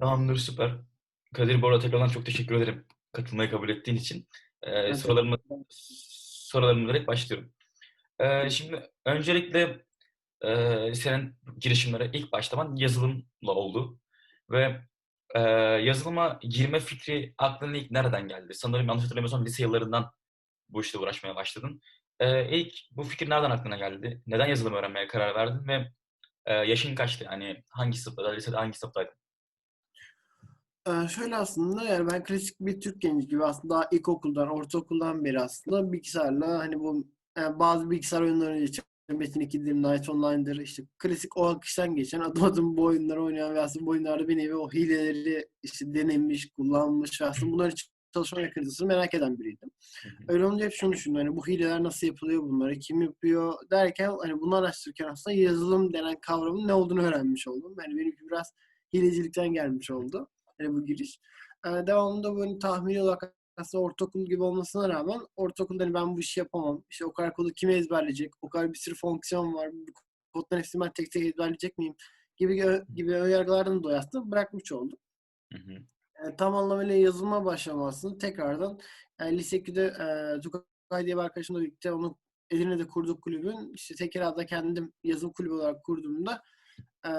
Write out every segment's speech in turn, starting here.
Tamamdır, süper. Kadir bu arada tekrardan çok teşekkür ederim katılmayı kabul ettiğin için. Ee, sorularımı, sorularımla direkt başlıyorum. Ee, şimdi öncelikle e, senin girişimlere ilk başlaman yazılımla oldu. Ve e, yazılıma girme fikri aklına ilk nereden geldi? Sanırım yanlış hatırlamıyorsam lise yıllarından bu işle uğraşmaya başladın. Ee, ilk bu fikir nereden aklına geldi? Neden yazılım öğrenmeye karar verdin ve e, yaşın kaçtı? Yani hangi sınıfta, lisede hangi sınıftaydın? Ee, şöyle aslında yani ben klasik bir Türk genci gibi aslında daha ilkokuldan, ortaokuldan beri aslında bilgisayarla hani bu yani bazı bilgisayar oyunları için Metin 2'dir, Night Online'dır işte klasik o akıştan geçen adım adım bu oyunları oynayan ve aslında bu oyunlarda bir nevi o hileleri işte denemiş, kullanmış ve aslında bunların için çalışma mekanizmasını merak eden biriydim. Öyle olunca hep şunu düşündüm hani bu hileler nasıl yapılıyor bunları, kim yapıyor derken hani bunu araştırırken aslında yazılım denen kavramın ne olduğunu öğrenmiş oldum. Yani benimki biraz hilecilikten gelmiş oldu. Hani bu giriş. Ee, devamında böyle tahmini olarak aslında ortaokul gibi olmasına rağmen ortaokulda hani ben bu işi yapamam. İşte o kadar kodu kim ezberleyecek? O kadar bir sürü fonksiyon var. Bu kodların hepsini ben tek tek ezberleyecek miyim? Gibi gibi önyargılardan dolayı aslında bırakmış oldum. Hı hı. Yani tam anlamıyla yazılıma başlamasını tekrardan yani lise 2'de e, Tukay diye bir arkadaşımla birlikte onu Edirne'de kurduk kulübün. İşte Tekirdağ'da kendim yazılım kulübü olarak kurduğumda e,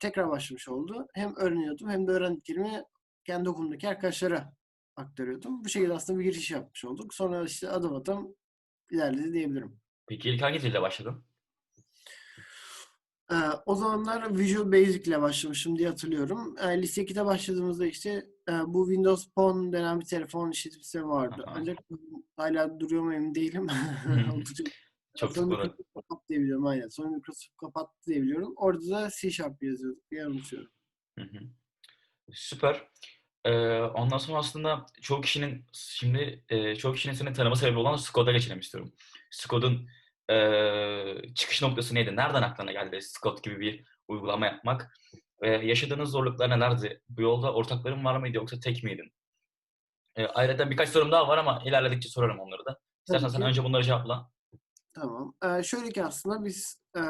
tekrar başlamış oldu. Hem öğreniyordum hem de öğrendiklerimi kendi okulumdaki arkadaşlara aktarıyordum. Bu şekilde aslında bir giriş yapmış olduk. Sonra işte adım adım ilerledi diyebilirim. Peki ilk hangi dille başladın? Ee, o zamanlar Visual Basic ile başlamışım diye hatırlıyorum. Ee, lise 2'de başladığımızda işte e, bu Windows Phone denen bir telefon işletim sistemi vardı. Aha. Ancak hala duruyor mu emin değilim. Çok Sonra kapattı diye biliyorum aynen. Sonra Microsoft kapattı diye biliyorum. Orada da C Sharp yazıyorduk diye unutuyorum. Hı hı. Süper. Ee, ondan sonra aslında çoğu kişinin şimdi e, çoğu kişinin seni tanıma sebebi olan Scott'a geçelim istiyorum. Scott'un e, çıkış noktası neydi? Nereden aklına geldi Scott gibi bir uygulama yapmak? E, yaşadığınız zorluklar nelerdi? Bu yolda ortakların var mıydı yoksa tek miydin? E, ayrıca birkaç sorum daha var ama ilerledikçe sorarım onları da. İstersen sen ki. önce bunları cevapla. Tamam. Ee, şöyle ki aslında biz e,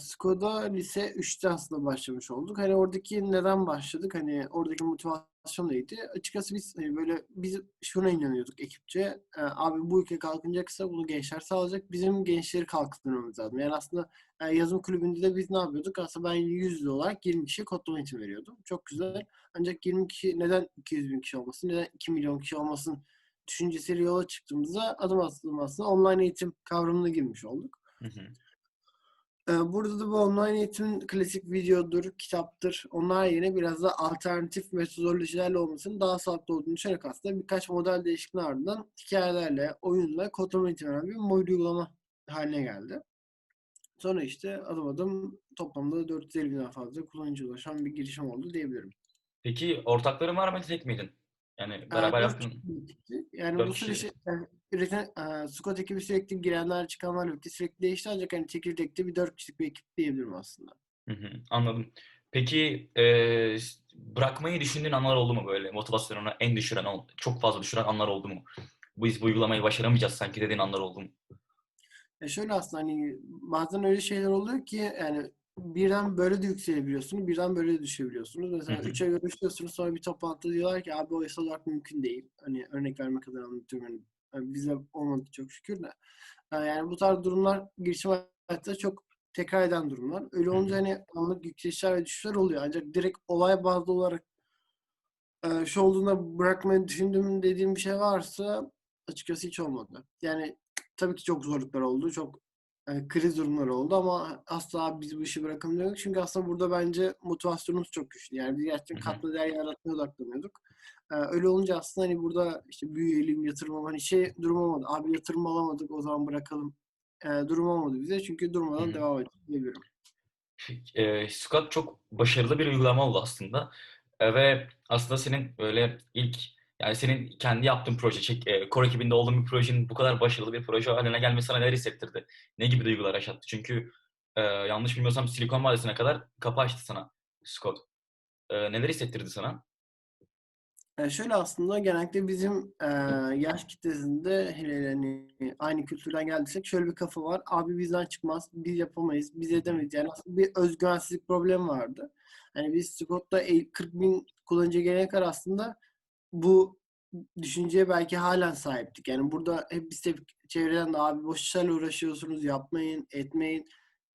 Skoda lise 3'te aslında başlamış olduk. Hani oradaki neden başladık? Hani oradaki motivasyon neydi? Açıkçası biz hani böyle biz şuna inanıyorduk ekipçe. E, abi bu ülke kalkınacaksa bunu gençler sağlayacak. Bizim gençleri kalkındırmamız lazım. Yani aslında e, yazım kulübünde de biz ne yapıyorduk? Aslında ben yüzde olarak 20 kişiye kodlama eğitimi veriyordum. Çok güzel. Ancak 20 kişi neden 200 bin kişi olmasın? Neden 2 milyon kişi olmasın? Düşüncesiyle yola çıktığımızda adım attığım aslında online eğitim kavramına girmiş olduk. Hı hı. Ee, Burada da bu online eğitimin klasik videodur, kitaptır. Onlar yerine biraz da alternatif metodolojilerle olmasının daha sağlıklı olduğunu düşünerek aslında birkaç model değişikliğinin ardından hikayelerle, oyunla kodlama eğitimi veren bir mobil uygulama haline geldi. Sonra işte adım adım toplamda 450 binden fazla kullanıcı ulaşan bir girişim oldu diyebilirim. Peki ortakların var mıydı tek miydin? Yani Ee, beraber birlikte. Yani bu kişi. süreçte yani üreten, e, Scott ekibi sürekli girenler çıkanlar birlikte sürekli değişti ancak hani çekirdekte bir dört kişilik bir ekip diyebilirim aslında. Hı hı, anladım. Peki e, bırakmayı düşündüğün anlar oldu mu böyle? Motivasyonunu en düşüren, çok fazla düşüren anlar oldu mu? Bu biz bu uygulamayı başaramayacağız sanki dediğin anlar oldu mu? E şöyle aslında hani bazen öyle şeyler oluyor ki yani birden böyle de yükselebiliyorsunuz, birden böyle de düşebiliyorsunuz. Mesela Hı hı. üçe görüşüyorsunuz sonra bir toplantıda diyorlar ki abi o yasal olarak mümkün değil. Hani örnek vermek adına anlatıyorum. Yani bize olmadı çok şükür de. E, Yani bu tarz durumlar girişim hayatta çok tekrar eden durumlar. Öyle olunca hani anlık yükselişler ve düşüşler oluyor. Ancak direkt olay bazlı olarak e, şu olduğunda bırakmayı düşündüğüm dediğim bir şey varsa açıkçası hiç olmadı. Yani tabii ki çok zorluklar oldu. Çok e, kriz durumları oldu ama asla biz bu işi bırakalım demedik. Çünkü aslında burada bence motivasyonumuz çok güçlü. Yani biz gerçekten katlı değer yaratmaya odaklanıyorduk. E, öyle olunca aslında hani burada işte büyüyelim, yatırım hani şey durum olmadı. Abi yatırım alamadık o zaman bırakalım e, durum olmadı bize. Çünkü durmadan hı. devam ettik diyebilirim. E, Scott çok başarılı bir uygulama oldu aslında. E, ve aslında senin böyle ilk yani senin kendi yaptığın proje, çek, e, core ekibinde olduğun bir projenin bu kadar başarılı bir proje haline gelmesi sana neler hissettirdi? Ne gibi duygular yaşattı? Çünkü e, yanlış bilmiyorsam Silikon Vadisi'ne kadar kapı açtı sana Scott. E, neler hissettirdi sana? Eee, şöyle aslında genellikle bizim, eee, yaş kitlesinde hele hele, hani, aynı kültürden geldiysek şöyle bir kafa var. Abi bizden çıkmaz, biz yapamayız, biz edemeyiz. Yani aslında bir öz güvensizlik problemi vardı. Hani biz Squad'da el 40.000 kullanıcı gelene kadar aslında bu düşünceye belki hâlen sahiptik. Yani burada hep biz hep çevreden de "Abi boş işlerle uğraşıyorsunuz, yapmayın, etmeyin,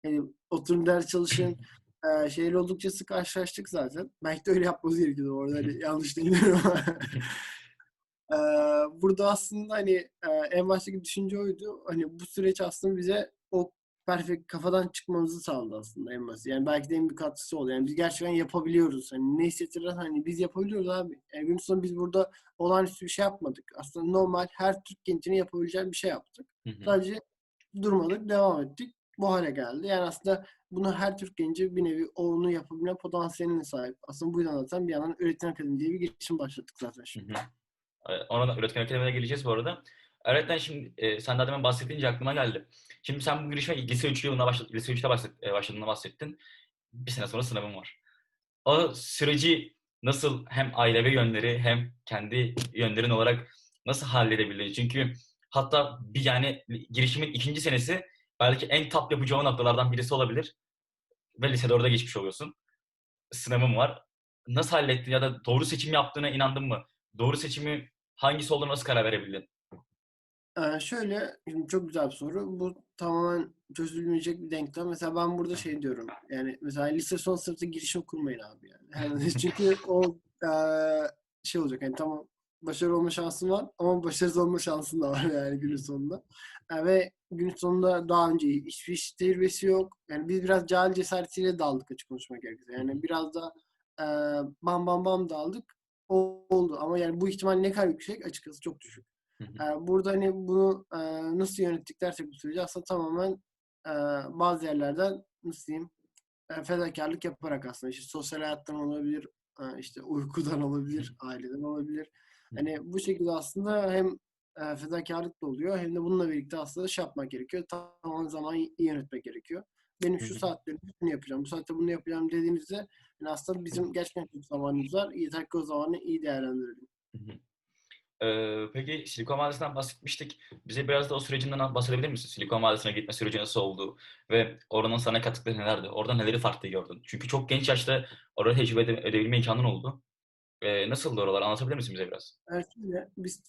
hani, oturun ders çalışın." Eee, şeyle oldukça sık karşılaştık zaten. Belki de öyle yapmamız gerekiyordu hı. hani, yanlış bilmiyorum ama. Burada aslında, hani, en baştaki düşünce oydu. Hani, bu süreç aslında bize perfect kafadan çıkmamızı sağladı aslında en basit. Yani belki de en büyük katkısı oldu. Yani biz gerçekten yapabiliyoruz. Hani, ne hissettiren, hani, biz yapabiliyoruz abi. Yani günün sonunda biz burada olağanüstü bir şey yapmadık. Aslında normal her Türk gencinin yapabileceği bir şey yaptık. Hı hı. Sadece durmadık, devam ettik. Bu hâle geldi. Yani aslında bunu her Türk genci bir nevi onu yapabilme potansiyeline sahip. Aslında bu yüzden zaten bir yandan Üretken Akademi diye bir girişim başlattık zaten Hı şimdi. hı. Eee, ona da Üretken Akademi'ne geleceğiz bu arada. Ayrıyeten şimdi, eee, sen daha demin bahsedince aklıma geldi. Şimdi sen bu girişime lise 3 yılında başla lise 3'te bahset eee, başladığından bahsettin. 1 sene sonra sınavın var. O süreci nasıl hem ailevi yönleri hem kendi yönlerin olarak nasıl halledebildin? Çünkü hatta bir yani girişimin 2. senesi belki en tap yapacağı noktalardan birisi olabilir ve lisede orada geçmiş oluyorsun. Sınavın var. Nasıl hallettin ya da doğru seçim yaptığına inandın mı? Doğru seçimi hangisi olduğuna nasıl karar verebildin? Şöyle, şimdi çok güzel bir soru. Bu tamamen çözülmeyecek bir denklem. Mesela ben burada şey diyorum, yani mesela lise son sınıfta girişim kurmayın abi yani. Yani çünkü o, eee, şey olacak, hani tamam başarılı olma şansın var ama başarısız olma şansın da var yani günün sonunda. Eee, ve günün sonunda daha önce hiçbir iş tecrübesi yok. Yani biz biraz cahil cesaretiyle daldık açık konuşmak gerekirse. Yani biraz da, eee, bam bam bam daldık, oldu ama yani bu ihtimal ne kadar yüksek? Açıkçası çok düşük. Hı burada hani bunu, nasıl yönettik dersek bu süreci aslında tamamen, bazı yerlerden nasıl diyeyim, eee, fedakârlık yaparak aslında işte sosyal hayattan olabilir, işte uykudan olabilir, aileden olabilir. Hani bu şekilde aslında hem, eee, fedakârlık da oluyor hem de bununla birlikte aslında şey yapmak gerekiyor, tamam zaman iyi yönetmek gerekiyor. Benim şu hı. saatlerimde bunu yapacağım, bu saatte bunu yapacağım dediğinizde yani aslında bizim gerçekten çok zamanımız var. Yeter ki o zamanı iyi değerlendirelim. Peki Silikon Vadisi'nden bahsetmiştik. Bize biraz da o sürecinden bahsedebilir misin? Silikon Vadisi'ne gitme süreci nasıl oldu ve oranın sana kattıkları nelerdi? Orada neleri farklı gördün? Çünkü çok genç yaşta orada tecrübe ede edebilme imkânın oldu. Eee, nasıldı oralar? Anlatabilir misin bize biraz? Evet, şöyle, biz,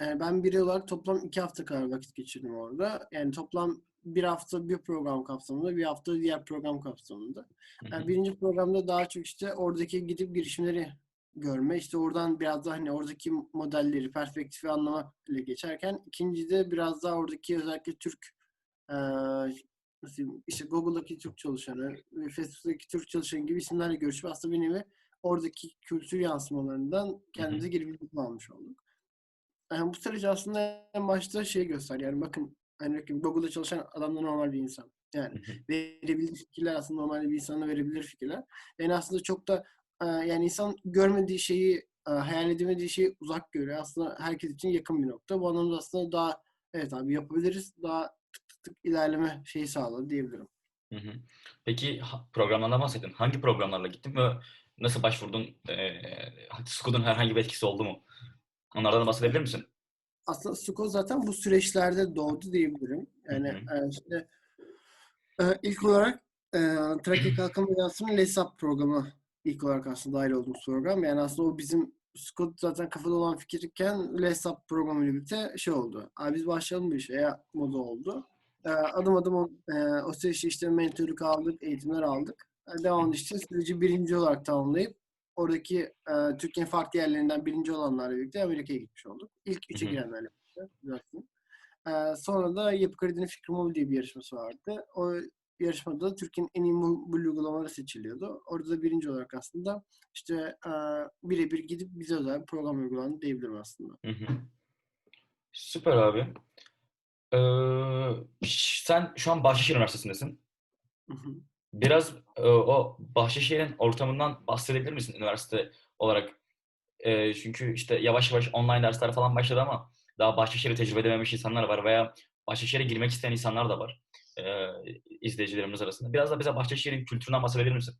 eee, ben birey olarak toplam 2 hafta kadar vakit geçirdim orada. Yani toplam 1 hafta bir program kapsamında, 1 hafta diğer program kapsamında. Hı. 1. programda daha çok işte oradaki gidip girişimleri görme, işte oradan biraz daha hani oradaki modelleri, perspektifi anlama ile geçerken 2'ncide biraz daha oradaki özellikle Türk, eee, nasıl işte Google'daki Türk çalışanı ve Facebook'taki Türk çalışanı gibi isimlerle görüşüp aslında bir nevi oradaki kültür yansımalarından kendimize geri bildirim almış olduk. Eee, bu süreç aslında en başta şeyi gösterdi, yani bakın, hani Google'da çalışan adam da normal bir insan. Yani verebildiği fikirler aslında normal bir insanın verebilir fikirler. Yani aslında çok da, yani insan görmediği şeyi, hayal edemediği şeyi uzak görüyor. Aslında herkes için yakın bir nokta. Bu anlamda aslında daha evet abi yapabiliriz, daha tık tık tık ilerleme şeyi sağladı diyebilirim. Hı hı. Peki programlardan bahsettin. Hangi programlarla gittin ve nasıl başvurdun? Eee, Scoot'un herhangi bir etkisi oldu mu? Onlardan da bahsedebilir misin? Aslında Scoot zaten bu süreçlerde doğdu diyebilirim. Hı Yani, hı. eee, işte, eee, ilk olarak, eee, Trakya Kalkınma Ajansı'nın LESAP programı ilk olarak aslında dâhil olduğumuz program. Yani aslında o bizim Scoot zaten kafada olan fikirken LESAP programıyla birlikte şey oldu. "Abi biz başlayalım bu işe ya" modu oldu. Eee, adım adım o, eee, o süreçte işte mentörlük aldık, eğitimler aldık. Eee, devamında işte süreci 1. olarak tamamlayıp oradaki, eee, Türkiye'nin farklı yerlerinden 1. olanlarla birlikte Amerika'ya gitmiş olduk. İlk Hı 3'e hı. girenlerle birlikte. Eee, sonra da Yapı Kredi'nin Fikri Mobil diye bir yarışması vardı. O yarışmada Türkiye'nin en iyi mobil uygulamaları seçiliyordu. Orada da 1. olarak aslında işte, eee, bire bir gidip bize özel bir program uygulandı diyebilirim aslında. Hı hı. Süper abi. Eee, ş sen şu an Bahçeşehir Üniversitesi'ndesin. Hı hı. Biraz, eee, o Bahçeşehir'in ortamından bahsedebilir misin üniversite olarak? Eee, çünkü işte yavaş yavaş online dersler falan başladı ama daha Bahçeşehir'i tecrübe edememiş insanlar var veya Bahçeşehir'e girmek isteyen insanlar da var, eee, izleyicilerimiz arasında. Biraz da bize Bahçeşehir'in kültüründen bahsedebilir misin?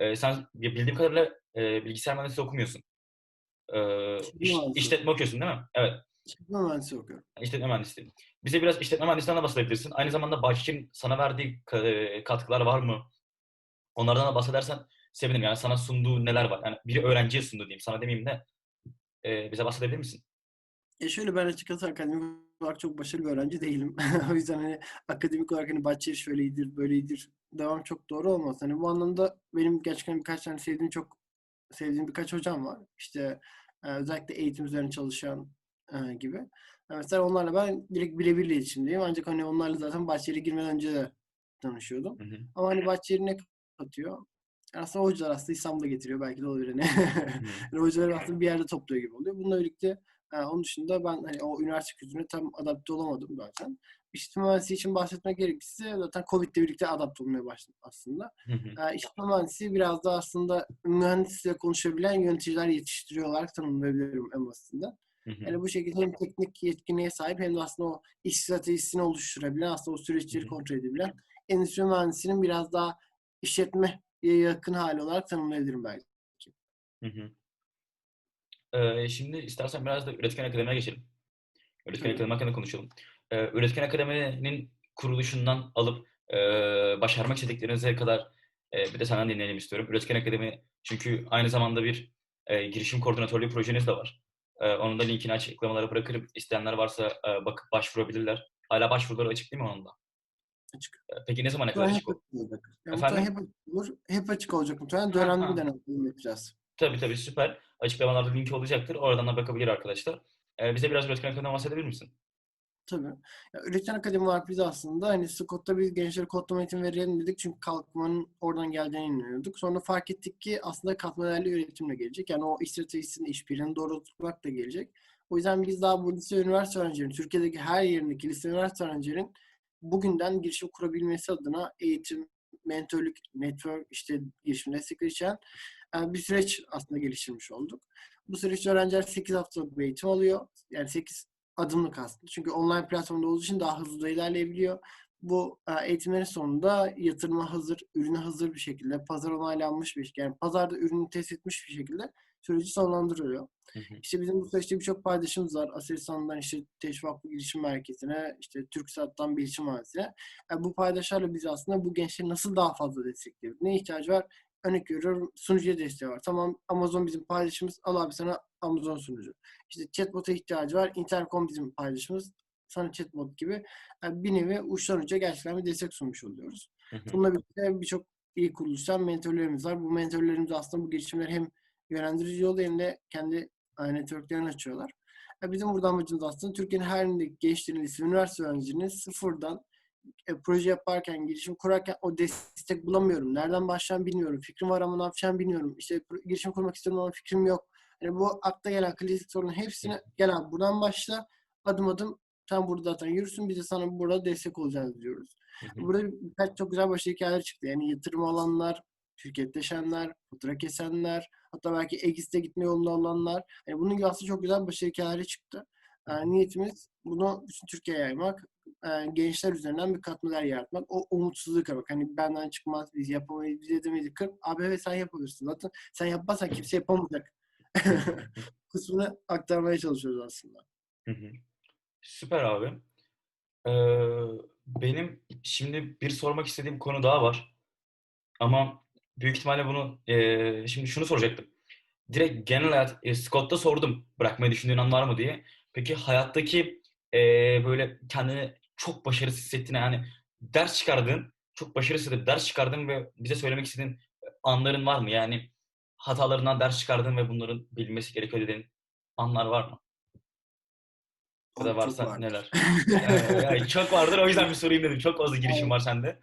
Eee, sen bildiğim kadarıyla, eee, bilgisayar mühendisliği okumuyorsun. İşletme iş- işletme okuyorsun değil mi? Evet. İşletme mühendisi okuyorum. İşletme mühendisliği. Bize biraz işletme mühendisliğinden de bahsedebilirsin. Aynı zamanda Başkir'in sana verdiği ka- katkılar var mı? Onlardan da bahsedersen sevinirim. Yani sana sunduğu neler var? Yani biri öğrenciye sundu diyeyim. Sana demeyeyim de e, bize bahsedebilir misin? E şöyle ben açıkçası akademik olarak çok başarılı bir öğrenci değilim. o yüzden hani akademik olarak hani Bahçeli şöyledir, böyledir devam çok doğru olmaz. Hani bu anlamda benim gerçekten birkaç tane sevdiğim çok sevdiğim birkaç hocam var. İşte e, özellikle eğitim üzerine çalışan e, gibi. E, mesela onlarla ben direkt birebir iletişimdeyim. Ancak hani onlarla zaten Bahçeli'ye girmeden önce de tanışıyordum. Hı hı. Ama hani Bahçeli ne katıyor? Aslında hocalar aslında İstanbul'a getiriyor. Belki de olabilir. Hani. Yani hocaları aslında bir yerde topluyor gibi oluyor. Bununla birlikte e, onun dışında ben hani o üniversite kültürüne tam adapte olamadım zaten. İşletme mühendisliği için bahsetmek gerekirse zaten Covid'le birlikte adapte olmaya başladım aslında. Hı hı. E, işletme mühendisliği biraz da aslında mühendisle konuşabilen yöneticiler yetiştiriyor olarak tanımlayabilirim en basitinden. Hı hı. Yani bu şekilde hem teknik yetkinliğe sahip hem de aslında o iş stratejisini oluşturabilen, aslında o süreçleri kontrol edebilen endüstri mühendisinin biraz daha işletmeye yakın hali olarak tanımlayabilirim belki. Hı hı. Ee, şimdi istersen biraz da Üretken Akademi'ye geçelim. Üretken Tabii. Akademi hakkında konuşalım. Ee, Üretken Akademi'nin kuruluşundan alıp e, başarmak istediklerinize kadar e, bir de senden dinleyelim istiyorum. Üretken Akademi çünkü aynı zamanda bir e, girişim koordinatörlüğü projeniz de var. E, onun da linkini açıklamalara bırakırım. İsteyenler varsa e, bakıp başvurabilirler. Hala başvuruları açık değil mi onun da? Açık. Peki ne zamana kadar açık olacak. Efendim? hep açık olur. Hep açık olacak muhtemelen. Bir dönem yapacağız. Tabii tabii süper. Açıklamalarda linki olacaktır. Oradan da bakabilir arkadaşlar. E, bize biraz Üretken Akademi'den bahsedebilir misin? Tabii. Ya, Üreten Akademi olarak biz aslında hani Scott'ta biz gençlere kodlama eğitimi verelim dedik. Çünkü kalkmanın oradan geldiğine inanıyorduk. Sonra fark ettik ki aslında katma değerli üretimle gelecek. Yani o iş stratejisini, işbirliğini doğru tutmak da gelecek. O yüzden biz daha bu lise üniversite öğrencilerinin, Türkiye'deki her yerindeki lise üniversite öğrencilerin bugünden girişim kurabilmesi adına eğitim, mentorluk, network, işte girişim destekleri içeren bir süreç aslında geliştirmiş olduk. Bu süreçte öğrenciler 8 haftalık bir eğitim alıyor. Yani 8 adımlık aslında. Çünkü online platformda olduğu için daha hızlı ilerleyebiliyor. Bu e, eğitimlerin sonunda yatırıma hazır, ürüne hazır bir şekilde, pazar onaylanmış bir yani pazarda ürünü test etmiş bir şekilde süreci sonlandırıyor. Hı hı. İşte bizim bu süreçte birçok paydaşımız var. Aselsan'dan işte Teşvik Vakfı Girişim Merkezi'ne, işte TürkSat'tan Bilişim Mühendisliğine. Yani bu paydaşlarla biz aslında bu gençleri nasıl daha fazla destekleyebiliriz? Ne ihtiyacı var? Örnek veriyorum sunucuya desteği var. Tamam Amazon bizim paydaşımız. Al abi sana Amazon sunucu. İşte chatbot'a ihtiyacı var. Intercom bizim paydaşımız. Sana chatbot gibi. Yani bir nevi uçtan uca gerçekten bir destek sunmuş oluyoruz. Bununla birlikte birçok iyi kuruluştan mentorlarımız var. Bu mentorlarımız aslında bu girişimleri hem yönlendirici yolda hem de kendi e, networklerini açıyorlar. E, Bizim burada amacımız aslında Türkiye'nin her yerindeki gençlerin, üniversite öğrencilerinin sıfırdan e, proje yaparken, girişim kurarken o destek bulamıyorum. Nereden başlayacağım bilmiyorum. Fikrim var ama ne yapacağım bilmiyorum. İşte girişim kurmak istiyorum ama fikrim yok. Yani bu akla gelen klasik sorunun hepsini gel abi buradan başla. Adım adım sen burada zaten yürüsün. Biz de sana burada destek olacağız diyoruz. Hı hı. Burada birkaç çok güzel başarı hikayeler çıktı. Yani yatırım alanlar, şirketleşenler, fatura kesenler, hatta belki Exit'e gitme yolunda olanlar. Yani bunun gibi aslında çok güzel başarı hikayeleri çıktı. Yani niyetimiz bunu bütün Türkiye'ye yaymak, e, gençler üzerinden bir katma değer yaratmak, o umutsuzluğu kırmak. Hani benden çıkmaz, biz yapamayız, biz edemeyiz. Kır, abi evet sen yapabilirsin. Zaten sen yapmazsan kimse yapamayacak. kısmını aktarmaya çalışıyoruz aslında. Süper abi. Ee, benim şimdi bir sormak istediğim konu daha var. Ama büyük ihtimalle bunu eee, şimdi şunu soracaktım. Direkt genel hayat e, Scott'ta sordum bırakmayı düşündüğün an var mı diye. Peki hayattaki eee, böyle kendini çok başarısız hissettiğin yani ders çıkardığın, çok başarısız hissedip ders çıkardığın ve bize söylemek istediğin anların var mı? Yani hatalarından ders çıkardığın ve bunların bilinmesi gerekiyor dediğin anlar var mı? Ya da Çok varsa vardır. neler? Ee, yani çok vardır o yüzden bir sorayım dedim. Çok fazla girişim var sende.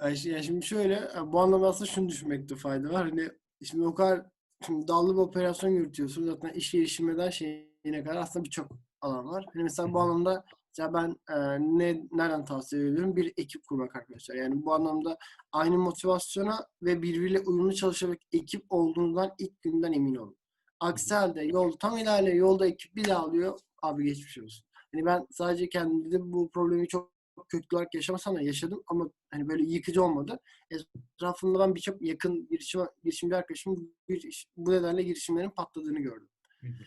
Yani şi- yani şimdi şöyle, yani bu anlamda aslında şunu düşünmekte fayda var. Hani şimdi o kadar dallı bir operasyon yürütüyorsun. Zaten iş geliştirmeden şeyine kadar aslında birçok alan var. Hani mesela bu anlamda mesela ben e, ne nereden tavsiye ediyorum? Bir ekip kurmak arkadaşlar. Yani bu anlamda aynı motivasyona ve birbiriyle uyumlu çalışabilen ekip olduğundan ilk günden emin olun. Aksi halde yol tam ilerliyor, yolda ekip bir dağılıyor. Abi geçmiş olsun. Hani ben sadece kendimde bu problemi çok köklü olarak yaşamasam da yaşadım ama hani böyle yıkıcı olmadı. Etrafımda ben birçok yakın girişim, girişimci arkadaşım bir, bu nedenle girişimlerin patladığını gördüm. Hı hı.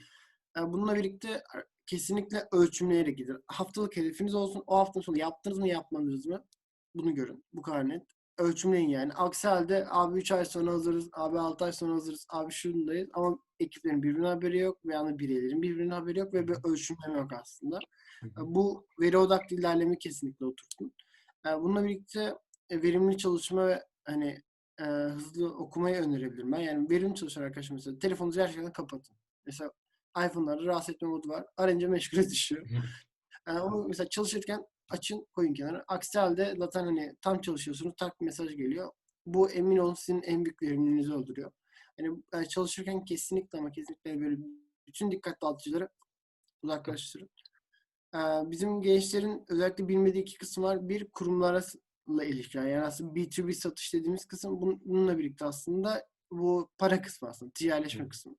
Yani bununla birlikte kesinlikle ölçümleyerek gidin. Haftalık hedefiniz olsun. O haftanın sonu yaptınız mı yapmadınız mı? Bunu görün. Bu kadar net. Ölçümleyin yani. Aksi halde abi 3 ay sonra hazırız, abi 6 ay sonra hazırız, abi şundayız ama ekiplerin birbirine haberi yok veya bireylerin birbirine haberi yok ve bir ölçümleme yok aslında. Bu veri odaklı ilerleme kesinlikle oturtun. Bununla birlikte e, verimli çalışma ve hani e, hızlı okumayı önerebilirim ben. Yani verimli çalışan arkadaşlar mesela telefonunuzu gerçekten kapatın. Mesela iPhone'larda rahatsız etme modu var. Arayınca meşgule düşüyor. Yani onu mesela çalışırken açın koyun kenara. Aksi halde zaten hani tam çalışıyorsunuz tak mesaj geliyor. Bu emin olun sizin en büyük verimliliğinizi öldürüyor. Hani çalışırken kesinlikle ama kesinlikle böyle bütün dikkat dağıtıcıları uzaklaştırın. Bizim gençlerin özellikle bilmediği iki kısım var. Bir kurumlarla ilişki. Yani aslında B2B satış dediğimiz kısım bun- bununla birlikte aslında bu para kısmı aslında. Ticaretleşme kısmı.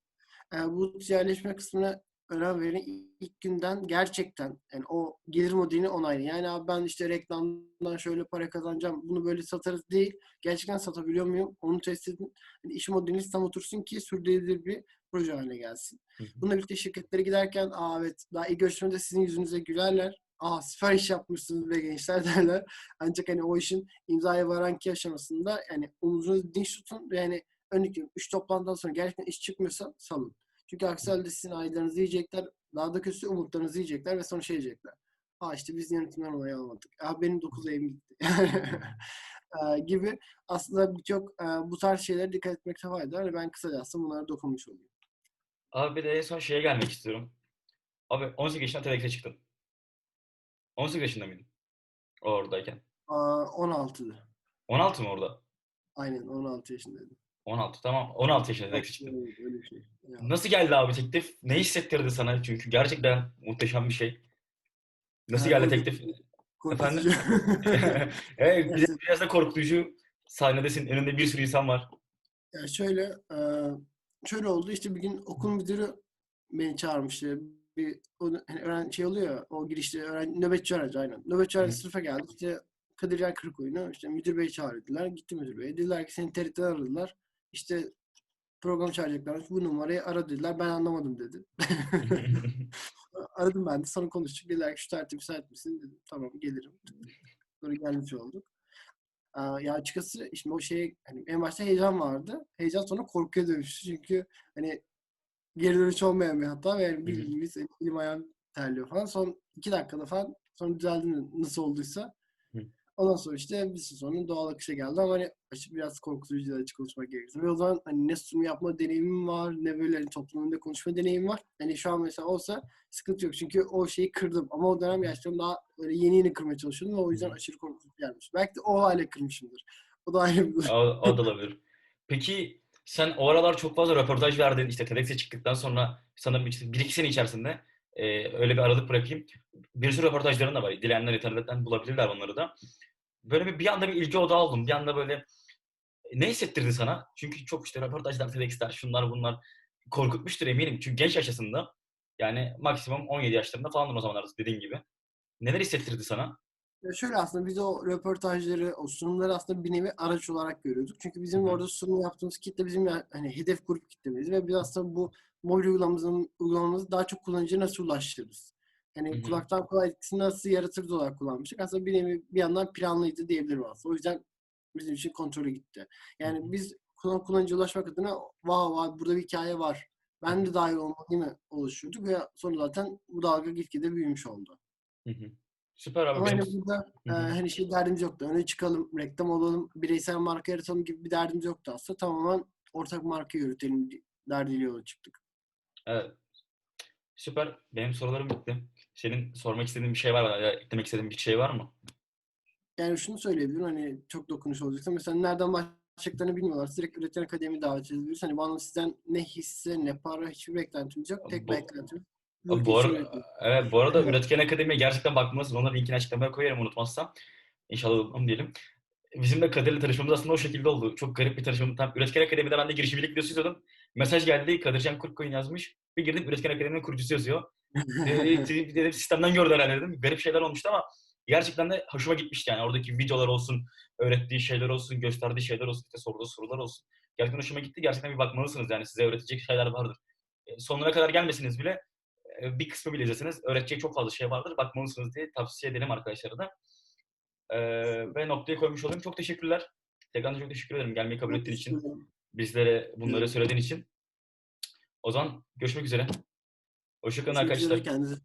Bu ticaretleşme kısmına önem verin. İlk günden gerçekten yani o gelir modelini onaylayın. Yani abi ben işte reklamdan şöyle para kazanacağım. Bunu böyle satarız değil. Gerçekten satabiliyor muyum? Onu test edin. Yani iş modeliniz tam otursun ki sürdürülebilir bir proje haline gelsin. Hı hı. Bununla birlikte şirketlere giderken aa evet daha iyi görüşmede sizin yüzünüze gülerler. Aa süper iş yapmışsınız be gençler derler. Ancak hani o işin imzaya varanki aşamasında yani omuzunuzu dinç tutun ve yani örnek veriyorum 3 toplantıdan sonra gerçekten iş çıkmıyorsa salın. Çünkü aksi halde sizin aylarınızı yiyecekler. Daha da kötüsü umutlarınızı yiyecekler ve sonra şey diyecekler. Aa işte biz yönetimden onay almadık. Aa benim 9 ayım gitti. Gibi aslında birçok bu tarz şeylere dikkat etmekte fayda var. Ben kısaca aslında bunlara dokunmuş olayım. Abi bir de en son şeye gelmek istiyorum. Abi 18 yaşında TEDx'e çıktın. 18 yaşında mıydın? Oradayken. Aa, 16'dı. 16 mı orada? Aynen 16 yaşındaydım. 16 tamam. 16 yaşında TEDx'e çıktın. Öyle, bir şey. Ya. Nasıl geldi abi teklif? Ne hissettirdi sana? Çünkü gerçekten muhteşem bir şey. Nasıl Ha, geldi teklif? Korkutucu. evet, de biraz da korkutucu. Sahnedesin, önünde bir sürü insan var. Ya şöyle e, şöyle oldu işte bir gün okul müdürü beni çağırmıştı. Bir o, hani öğren şey oluyor ya, o girişte öğren, nöbetçi öğrenci aynen. Nöbetçi öğrenci sınıfa geldi. İşte Kadircan Kırıkoyun'a işte müdür bey çağırdılar. Gitti müdür bey. Dediler ki seni TRT'den aradılar. İşte program çağıracaklarmış. Bu numarayı ara dediler. Ben anlamadım dedi. Aradım ben de. Sonra konuştuk. Dediler ki şu tarihte müsait misin? Dedim tamam gelirim. Sonra gelmiş olduk. Aa, ya açıkçası şimdi o şey hani en başta heyecan vardı. Heyecan sonra korkuya dönüştü. Çünkü hani geri dönüş olmayan bir hata ve yani bildiğimiz elim ayağım terliyor falan. Son iki dakikada falan sonra düzeldi nasıl olduysa. Ondan sonra işte bir süre sonra doğal akışa geldi ama hani açık biraz korkutucu açık konuşmak gerekirse. Ve o zaman hani ne sunum yapma deneyimim var ne böyle hani toplum önünde konuşma deneyimim var. Hani şu an mesela olsa sıkıntı yok çünkü o şeyi kırdım. Ama o dönem gerçekten daha böyle yeni yeni kırmaya çalışıyordum ve o yüzden aşırı korkutucu gelmiş. Belki de o hale kırmışımdır. O da ayrı bir O, o da olabilir. Peki sen o aralar çok fazla röportaj verdin. İşte TEDx'e çıktıktan sonra sanırım işte bir iki sene içerisinde e, öyle bir aralık bırakayım. Bir sürü röportajların da var. Dileyenler internetten bulabilirler onları da. Böyle bir, bir anda bir ilgi odağı oldum. Bir anda böyle ne hissettirdi sana? Çünkü çok işte röportajlar, TEDx'ler, şunlar bunlar korkutmuştur eminim. Çünkü genç yaşasında yani maksimum 17 yaşlarında falan o zamanlar dediğin gibi. Neler hissettirdi sana? Ya şöyle aslında biz o röportajları, o sunumları aslında bir nevi araç olarak görüyorduk. Çünkü bizim Hı hı. orada sunum yaptığımız kitle bizim ya- hani hedef grup kitlemiz ve biz aslında bu mobil uygulamamızın uygulamamızı daha çok kullanıcıya nasıl ulaştırırız? Yani Hı hı. kulaktan kulağa etkisini nasıl yaratırız olarak kullanmıştık. Aslında bir nevi bir yandan planlıydı diyebilirim aslında. O yüzden bizim için kontrolü gitti. Yani Hı hı. biz kullan kullanıcıya ulaşmak adına vav vav burada bir hikaye var. Ben de dahil olmalıyım mı oluşturduk ve sonra zaten bu dalga gitgide büyümüş oldu. Hı hı. Süper abi Ama benim. hani burada e, hani şey derdimiz yoktu. Öne çıkalım, reklam olalım, bireysel marka yaratalım gibi bir derdimiz yoktu aslında. Tamamen ortak marka yürütelim derdiyle yola çıktık. Evet. Süper. Benim sorularım bitti. Senin sormak istediğin bir şey var mı? Ya, eklemek istediğin bir şey var mı? Yani şunu söyleyebilirim hani çok dokunuş olacaksa mesela nereden başlayacaklarını bilmiyorlar. Direkt Üreten Akademi davet edebiliriz. Hani bana sizden ne hisse ne para hiçbir beklentimiz yok. Tek Bu- ülke bu, için ara, evet, bu arada Üretken Akademi'ye gerçekten bakmalısın. Onun linkini açıklamaya koyarım unutmazsam. İnşallah unutmam diyelim. Bizim de Kadir'le tanışmamız aslında o şekilde oldu. Çok garip bir tanışma. Tam Üretken Akademi'de ben de girişimcilik videosu izliyordum. Mesaj geldi. Kadircan Kurtkoyun yazmış. Bir girdim Üretken Akademi'nin kurucusu yazıyor. Ee, dedim sistemden gördü herhalde dedim. Garip şeyler olmuştu ama gerçekten de hoşuma gitmişti yani. Oradaki videolar olsun, öğrettiği şeyler olsun, gösterdiği şeyler olsun, işte sorduğu sorular olsun. Gerçekten hoşuma gitti. Gerçekten bir bakmalısınız yani size öğretecek şeyler vardır. E, sonuna kadar gelmesiniz bile e, bir kısmı bile izleseniz öğretecek çok fazla şey vardır. Bakmalısınız diye tavsiye edelim arkadaşlara da. E, ve noktayı koymuş olayım. Çok teşekkürler. Tekrardan çok teşekkür ederim gelmeyi kabul ettiğin için. Bizlere bunları söylediğin için. O zaman görüşmek üzere. Hoşçakalın Görüşmek üzere, arkadaşlar. Kendinize.